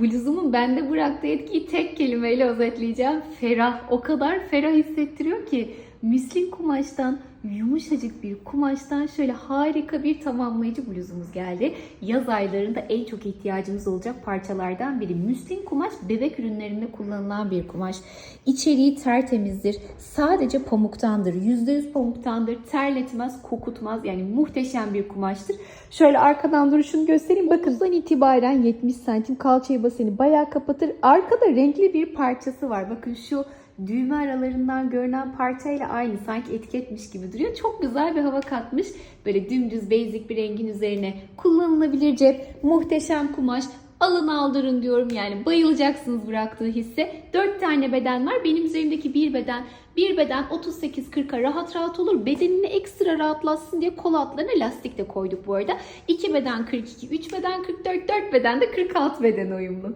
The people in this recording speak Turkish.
Bluzumun bende bıraktığı etkiyi tek kelimeyle özetleyeceğim. Ferah. O kadar ferah hissettiriyor ki. Müslin kumaştan, yumuşacık bir kumaştan şöyle harika bir tamamlayıcı bluzumuz geldi. Yaz aylarında en çok ihtiyacımız olacak parçalardan biri. Müslin kumaş bebek ürünlerinde kullanılan bir kumaş. İçeriği tertemizdir. Sadece pamuktandır. %100 pamuktandır. Terletmez, kokutmaz. Yani muhteşem bir kumaştır. Şöyle arkadan duruşunu göstereyim. Bakın buradan itibaren 70 santim kalçayı baseni bayağı kapatır. Arkada renkli bir parçası var. Bakın şu düğme aralarından görünen parçayla aynı sanki etiketmiş gibi duruyor. Çok güzel bir hava katmış. Böyle dümdüz basic bir rengin üzerine kullanılabilir cep. Muhteşem kumaş. Alın aldırın diyorum yani bayılacaksınız bıraktığı hisse. 4 tane beden var. Benim üzerimdeki bir beden bir beden 38-40'a rahat rahat olur. Bedenini ekstra rahatlatsın diye kol altlarına lastik de koyduk bu arada. 2 beden 42, 3 beden 44, 4 beden de 46 beden uyumlu.